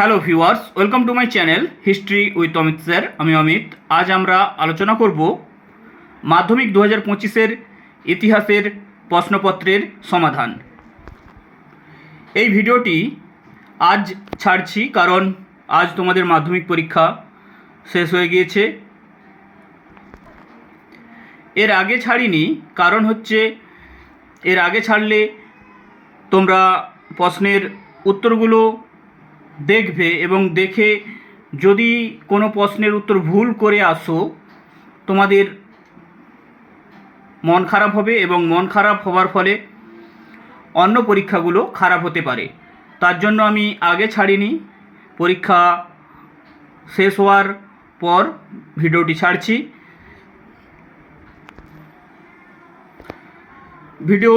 Hello viewers welcome to my channel history with Amit sir আমি অমিত। আজ আমরা আলোচনা করব মাধ্যমিক দু হাজার পঁচিশের ইতিহাসের প্রশ্নপত্রের সমাধান। এই ভিডিওটি আজ ছাড়ছি কারণ আজ তোমাদের মাধ্যমিক পরীক্ষা শেষ হয়ে গিয়েছে। এর আগে ছাড়িনি, কারণ হচ্ছে এর আগে ছাড়লে তোমরা প্রশ্নের উত্তরগুলো দেখবে এবং দেখে যদি কোনো প্রশ্নের উত্তর ভুল করে আসো, তোমাদের মন খারাপ হবে এবং মন খারাপ হওয়ার ফলে অন্য পরীক্ষাগুলো খারাপ হতে পারে। তার জন্য আমি আগে ছাড়িনি, পরীক্ষা শেষ হওয়ার পর ভিডিওটি ছাড়ছি। ভিডিও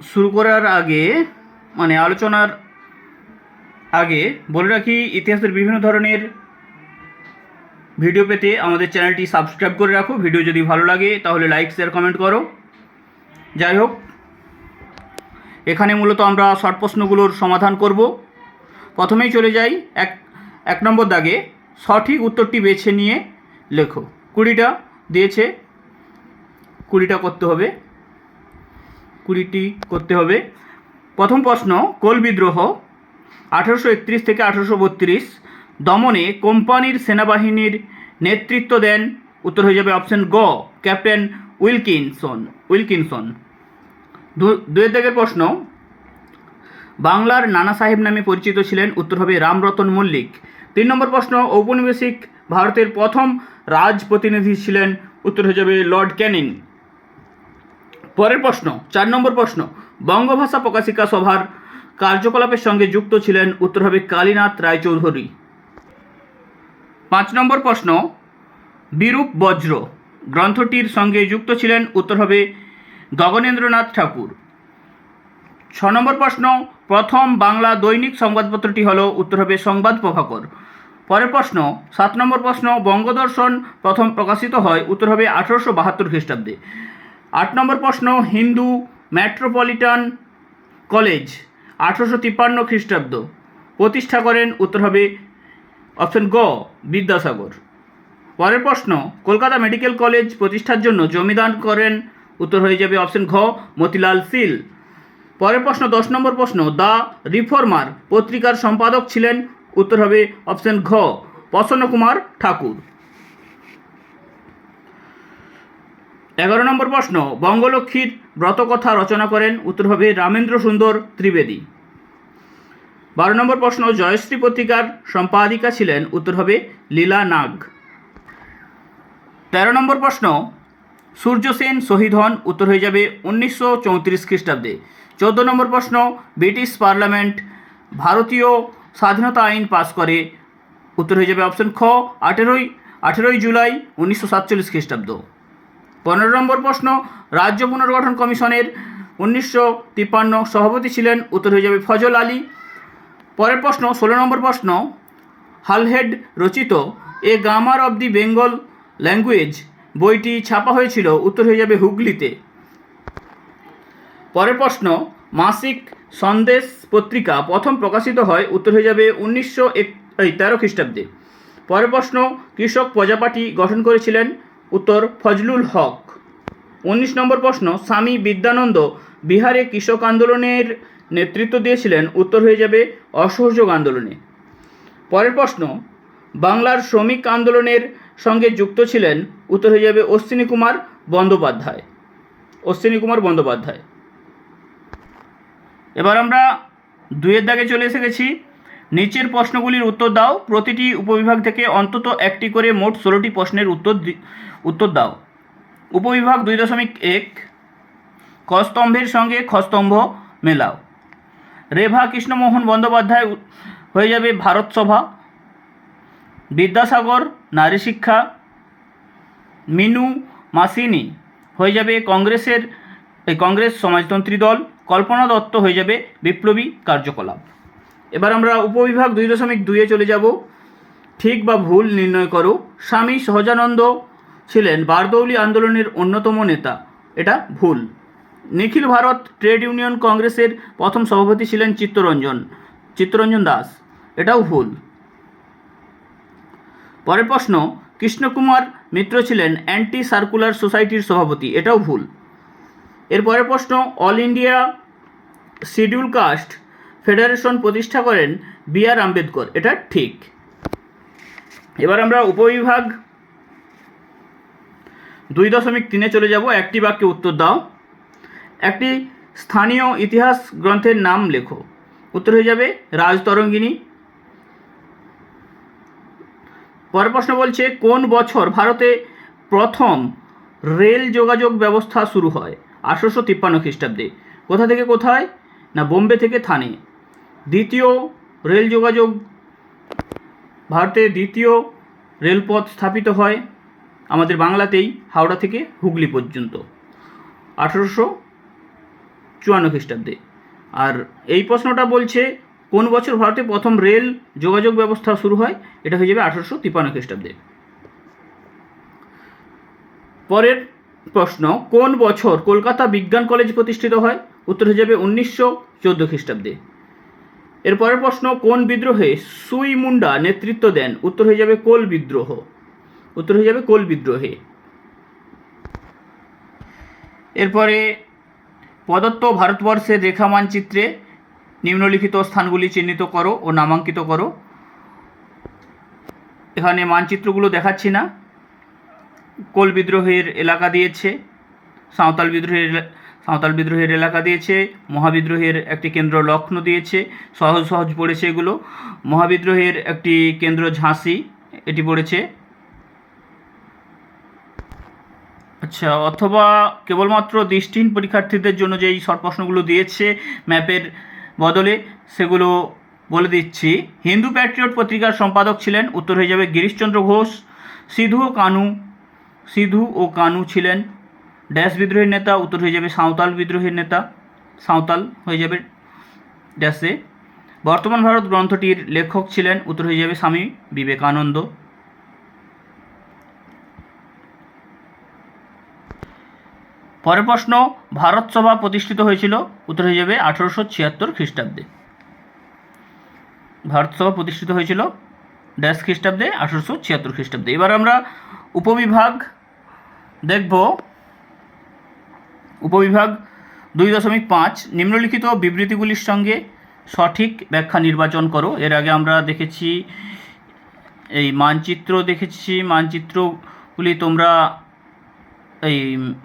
শুরু করার আগে মানে আলোচনার আগে বলে রাখি, ইতিহাসের বিভিন্ন ধরনের ভিডিও পেতে আমাদের চ্যানেলটি সাবস্ক্রাইব করে রাখো। ভিডিও যদি ভালো লাগে, তাহলে লাইক শেয়ার কমেন্ট করো। যাই হোক, এখানে মূলত আমরা শর্ট প্রশ্নগুলোর সমাধান করব। প্রথমেই চলে যাই। এক এক নম্বর দাগে, সঠিক উত্তরটি বেছে নিয়ে লেখো। কুড়িটা দিয়েছে, কুড়িটা করতে হবে। কুড়িটি করতে হবে। প্রথম প্রশ্ন, কোল বিদ্রোহ আঠারোশো একত্রিশ থেকে আঠারোশো বত্রিশ দমনে কোম্পানির সেনাবাহিনীর নেতৃত্ব দেন, উত্তর হয়ে যাবে অপশন গ, ক্যাপ্টেন উইলকিনসন উইলকিনসন। দুয়ের দাগের প্রশ্ন, বাংলার নানা সাহেব নামে পরিচিত ছিলেন, উত্তর হবে রামরতন মল্লিক। তিন নম্বর প্রশ্ন, ঔপনিবেশিক ভারতের প্রথম রাজপ্রতিনিধি ছিলেন, উত্তর হয়ে যাবে লর্ড ক্যানিং। পরের প্রশ্ন, চার নম্বর প্রশ্ন, বঙ্গভাষা প্রকাশিকা সভার কার্যকলাপের সঙ্গে যুক্ত ছিলেন উত্তর হবে কালীনাথ রায়চৌধুরী। পাঁচ নম্বর প্রশ্ন, বিরূপ বজ্র গ্রন্থটির সঙ্গে যুক্ত ছিলেন উত্তর হবে গগনেন্দ্রনাথ ঠাকুর। ছ নম্বর প্রশ্ন, প্রথম বাংলা দৈনিক সংবাদপত্রটি হলো উত্তর হবে সংবাদ প্রভাকর। পরের প্রশ্ন, সাত নম্বর প্রশ্ন, বঙ্গদর্শন প্রথম প্রকাশিত হয় উত্তর হবে আঠারোশো বাহাত্তর খ্রিস্টাব্দে। আট নম্বর প্রশ্ন, হিন্দু মেট্রোপলিটন কলেজ আঠারোশো তিপ্পান্ন খ্রিস্টাব্দ। প্রতিষ্ঠা করেন উত্তর হবে অপশন গ, বিদ্যাসাগর। পরের প্রশ্ন, কলকাতা মেডিকেল কলেজ প্রতিষ্ঠার জন্য জমিদান করেন, উত্তর হয়ে যাবে অপশন ঘ, মতিলাল সিল। পরের প্রশ্ন, দশ নম্বর প্রশ্ন, দ্য রিফর্মার পত্রিকার সম্পাদক ছিলেন, উত্তর হবে অপশন ঘ, প্রসন্ন কুমার ঠাকুর। এগারো নম্বর প্রশ্ন, বঙ্গলক্ষ্মীর ব্রতকথা রচনা করেন উত্তর হবে রামেন্দ্র সুন্দর ত্রিবেদী। বারো নম্বর প্রশ্ন, জয়শ্রী পত্রিকার সম্পাদিকা ছিলেন উত্তর হবে লীলা নাগ। তেরো নম্বর প্রশ্ন, সূর্য সেন শহীদ হন উত্তর হয়ে যাবে উনিশশো চৌত্রিশ খ্রিস্টাব্দে। চোদ্দ নম্বর প্রশ্ন, ব্রিটিশ পার্লামেন্ট ভারতীয় স্বাধীনতা আইন পাস করে উত্তর হয়ে যাবে অপশন খ, আঠেরোই আঠেরোই জুলাই উনিশশো সাতচল্লিশ খ্রিস্টাব্দ। পনেরো নম্বর প্রশ্ন, রাজ্য পুনর্গঠন কমিশনের উনিশশো তিপ্পান্ন সভাপতি ছিলেন উত্তর হয়ে যাবে ফজল আলী। পরের প্রশ্ন, ষোলো নম্বর প্রশ্ন, হালহেড রচিত a grammar of the Bengal language বইটি ছাপা হয়েছিল উত্তর হয়ে যাবে হুগলিতে। পরের প্রশ্ন, মাসিক সন্দেশ পত্রিকা প্রথম প্রকাশিত হয় উত্তর হয়ে যাবে উনিশশো এক তেরো খ্রিস্টাব্দে। পরের প্রশ্ন, কৃষক প্রজাপাটি গঠন করেছিলেন উত্তর ফজলুল হক। উনিশ নম্বর প্রশ্ন, স্বামী বিদ্যানন্দ বিহারে কৃষক আন্দোলনের নেতৃত্ব দিয়েছিলেন, উত্তর হয়ে যাবে অসহযোগ আন্দোলনে। পরের প্রশ্ন, বাংলার শ্রমিক আন্দোলনের সঙ্গে যুক্ত ছিলেন, উত্তর হয়ে যাবে অশ্বিনী কুমার বন্দ্যোপাধ্যায়। অশ্বিনী কুমার বন্দ্যোপাধ্যায়। এবার আমরা দুয়ের দাগে চলে এসে গেছি। নিচের প্রশ্নগুলির উত্তর দাও। প্রতিটি উপবিভাগ থেকে অন্তত একটি করে মোট ষোলোটি প্রশ্নের উত্তর দি- উত্তর দাও। উপবিভাগ দুই দশমিক এক কস্তম্ভের সঙ্গে খস্তম্ভ মেলাও। রেভা কৃষ্ণমোহন বন্দ্যোপাধ্যায় হয়ে যাবে ভারত সভা। বিদ্যাসাগর, নারী শিক্ষা। মিনু মাসিনি হয়ে যাবে কংগ্রেসের কংগ্রেস সমাজতন্ত্রী দল। কল্পনা দত্ত হয়ে যাবে বিপ্লবী কার্যকলাপ। এবার আমরা উপবিভাগ দুই দশমিক দুইয়ে চলে যাব। ঠিক বা ভুল নির্ণয় করো। স্বামী সহজানন্দ ছিলেন বারদৌলি আন্দোলনের অন্যতম নেতা। এটা ভুল। নিখিল ভারত ট্রেড ইউনিয়ন কংগ্রেসের প্রথম সভাপতি ছিলেন চিত্তরঞ্জন। চিত্তরঞ্জন দাস। এটাও ভুল। পরের প্রশ্ন, কৃষ্ণকুমার মিত্র ছিলেন অ্যান্টি সার্কুলার সোসাইটির সভাপতি। এটাও ভুল। এরপরের প্রশ্ন, all India schedule caste federation প্রতিষ্ঠা করেন বি আর আম্বেদকর। এটা ঠিক। এবার আমরা উপবিভাগ দুই দশমিক তিনে চলে যাব। একটি বাক্যে উত্তর দাও। একটি স্থানীয় ইতিহাস গ্রন্থের নাম লেখো। উত্তর হয়ে যাবে, রাজতরঙ্গিনী। পরের প্রশ্ন বলছে, কোন বছর ভারতে প্রথম রেল যোগাযোগ ব্যবস্থা শুরু হয়? আঠারোশো তিপ্পান্ন খ্রিস্টাব্দে। কোথা থেকে কোথায়? না বোম্বে থেকে থানে। দ্বিতীয় রেল যোগাযোগ, ভারতে দ্বিতীয় রেলপথ স্থাপিত হয়। আমাদের বাংলাতেই হাওড়া থেকে হুগলি পর্যন্ত। আঠারোশো চুয়ান্ন খ্রিস্টাব্দে। আর এই প্রশ্নটা বলছে, কোন বছর ভারতে প্রথম রেল যোগাযোগ ব্যবস্থা শুরু হয়? এটা হয়ে যাবে আঠারোশো তিপ্পান্ন খ্রিস্টাব্দে। পরের প্রশ্ন, কোন বছর কলকাতা বিজ্ঞান কলেজ প্রতিষ্ঠিত হয়? উত্তর হয়ে যাবে উনিশশো চোদ্দ খ্রিস্টাব্দে। এরপরের প্রশ্ন, কোন বিদ্রোহে সুই মুন্ডা নেতৃত্ব দেন? উত্তর হয়ে যাবে কোল বিদ্রোহ। উত্তর হয়ে যাবে কোল বিদ্রোহে। এরপরে, প্রদত্ত ভারতবর্ষের রেখা মানচিত্রে নিম্নলিখিত স্থানগুলি চিহ্নিত করো ও নামাঙ্কিত করো। এখানে মানচিত্রগুলো দেখাচ্ছি না। কোল বিদ্রোহের এলাকা দিয়েছে, সাঁওতাল বিদ্রোহের সাঁওতাল বিদ্রোহের এলাকা দিয়েছে, মহাবিদ্রোহের একটি কেন্দ্র লক্ষ্ণৌ দিয়েছে, সহজ সহজ পড়েছে এগুলো। মহাবিদ্রোহের একটি কেন্দ্র ঝাঁসি, এটি পড়েছে। আচ্ছা অথবা কেবলমাত্র দৃষ্টিহীন পরীক্ষার্থীদের জন্য যেই শর্ট প্রশ্নগুলো দিয়েছে ম্যাপের বদলে, সেগুলো বলে দিচ্ছি। হিন্দু প্যাট্রিয়ট পত্রিকার সম্পাদক ছিলেন, উত্তর হয়ে যাবে গিরিশচন্দ্র ঘোষ। সিধু ও কানু, সিধু ও কানু ছিলেন ড্যাশ বিদ্রোহের নেতা, উত্তর হয়ে যাবে সাঁওতাল বিদ্রোহের নেতা। সাঁওতাল হয়ে যাবে ড্যাশে। বর্তমান ভারত গ্রন্থটির লেখক ছিলেন, উত্তর হয়ে যাবে স্বামী বিবেকানন্দ। পরের প্রশ্ন, ভারত সভা প্রতিষ্ঠিত হয়েছিল, উত্তর হয়ে যাবে আঠারোশো ছিয়াত্তর খ্রিস্টাব্দে। ভারত সভা প্রতিষ্ঠিত হয়েছিল ড্যাশ খ্রিস্টাব্দে আঠারোশো ছিয়াত্তর খ্রিস্টাব্দে। এবার আমরা উপবিভাগ দেখব। উপবিভাগ দুই দশমিক পাঁচ, নিম্নলিখিত বিবৃতিগুলির সঙ্গে সঠিক ব্যাখ্যা নির্বাচন করো। এর আগে আমরা দেখেছি, এই মানচিত্র দেখেছি, মানচিত্রগুলি তোমরা এই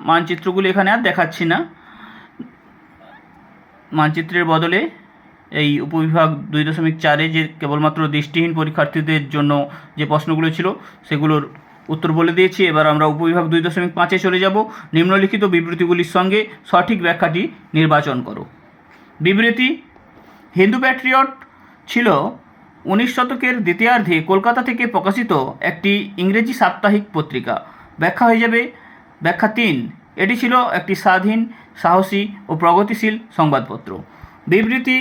মানচিত্রগুলি এখানে আর দেখাচ্ছি না। মানচিত্রের বদলে এই উপবিভাগ দুই দশমিক চারে যে কেবলমাত্র দৃষ্টিহীন পরীক্ষার্থীদের জন্য যে প্রশ্নগুলো ছিল, সেগুলোর উত্তর বলে দিয়েছি। এবার আমরা উপবিভাগ দুই দশমিক পাঁচে চলে যাব। নিম্নলিখিত বিবৃতিগুলির সঙ্গে সঠিক ব্যাখ্যাটি নির্বাচন করো। বিবৃতি, হিন্দু প্যাট্রিয়ট ছিল উনিশ শতকের দ্বিতীয়ার্ধে কলকাতা থেকে প্রকাশিত একটি ইংরেজি সাপ্তাহিক পত্রিকা। ব্যাখ্যা হয়ে যাবে ব্যাখ্যা তিন। এটি ছিল একটি স্বাধীন, সাহসী ও প্রগতিশীল সংবাদপত্র। বিবৃতি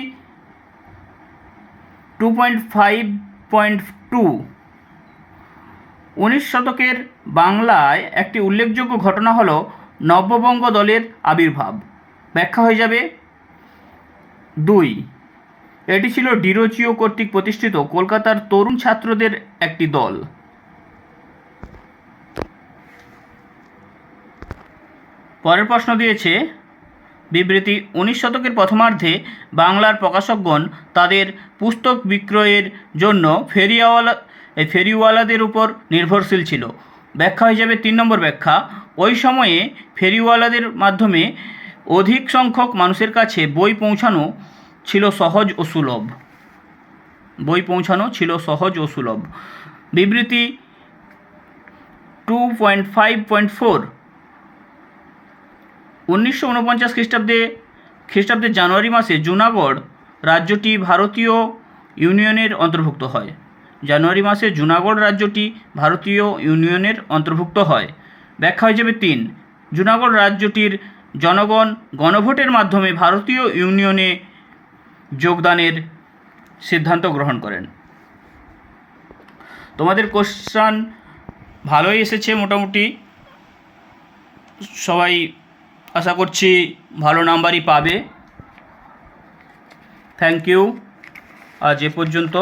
two point five point two উনিশ শতকের বাংলায় একটি উল্লেখযোগ্য ঘটনা হল নব্যবঙ্গ দলের আবির্ভাব। ব্যাখ্যা হয়ে যাবে দুই। এটি ছিল ডিরোচিও কর্তৃক প্রতিষ্ঠিত কলকাতার তরুণ ছাত্রদের একটি দল। পরের প্রশ্ন দিয়েছে, বিবৃতি উনিশ শতকের প্রথমার্ধে বাংলার প্রকাশকগণ তাদের পুস্তক বিক্রয়ের জন্য ফেরিওয়ালা ফেরিওয়ালাদের উপর নির্ভরশীল ছিল। ব্যাখ্যা যাবে তিন নম্বর ব্যাখ্যা, ওই সময়ে ফেরিওয়ালাদের মাধ্যমে অধিক সংখ্যক মানুষের কাছে বই পৌঁছানো ছিল সহজ ও সুলভ। বই পৌঁছানো ছিল সহজ ও সুলভ। বিবৃতি two point five point four উনিশশো উনপঞ্চাশ খ্রিস্টাব্দে, খ্রিস্টাব্দের জানুয়ারি মাসে জুনাগড় রাজ্যটি ভারতীয় ইউনিয়নের অন্তর্ভুক্ত হয়। জানুয়ারি মাসে জুনাগড় রাজ্যটি ভারতীয় ইউনিয়নের অন্তর্ভুক্ত হয়। ব্যাখ্যা যাবে তিন। জুনাগড় রাজ্যটির জনগণ গণভোটের মাধ্যমে ভারতীয় ইউনিয়নে যোগদানের সিদ্ধান্ত গ্রহণ করেন। তোমাদের কোশ্চান ভালোই এসেছে মোটামুটি। সবাই আশা করছি ভালো নাম্বারই পাবে। থ্যাংক ইউ আজ এ পর্যন্ত।